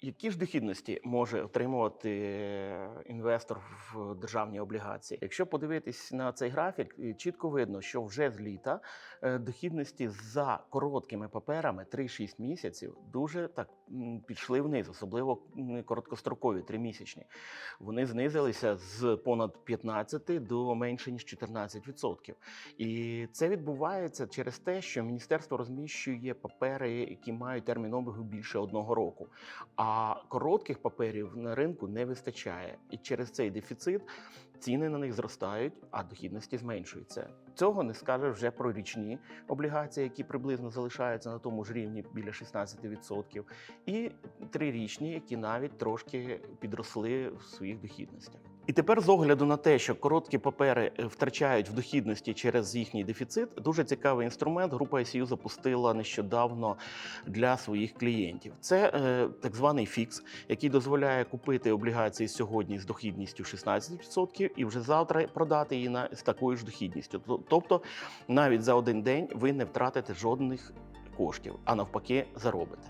Які ж дохідності може отримувати е, інвестор в державні облігації? Якщо подивитись на цей графік, чітко видно, що вже з літа е, дохідності за короткими паперами 3-6 місяців дуже так пішли вниз, особливо короткострокові, тримісячні. Вони знизилися з понад 15 до менше ніж 14%. І це відбувається через те, що міністерство розміщує папери, які мають термін обігу більше одного року. А коротких паперів на ринку не вистачає, і через цей дефіцит ціни на них зростають, а дохідності зменшуються. Цього не скаже вже про річні облігації, які приблизно залишаються на тому ж рівні біля 16%, і трирічні, які навіть трошки підросли в своїх дохідностях. І тепер, з огляду на те, що короткі папери е, втрачають в дохідності через їхній дефіцит, дуже цікавий інструмент. Група ICU запустила нещодавно для своїх клієнтів. Це е, так званий фікс, який дозволяє купити облігації сьогодні з дохідністю 16% і вже завтра продати її на з такою ж дохідністю. Тобто, навіть за один день ви не втратите жодних коштів, а навпаки, заробите.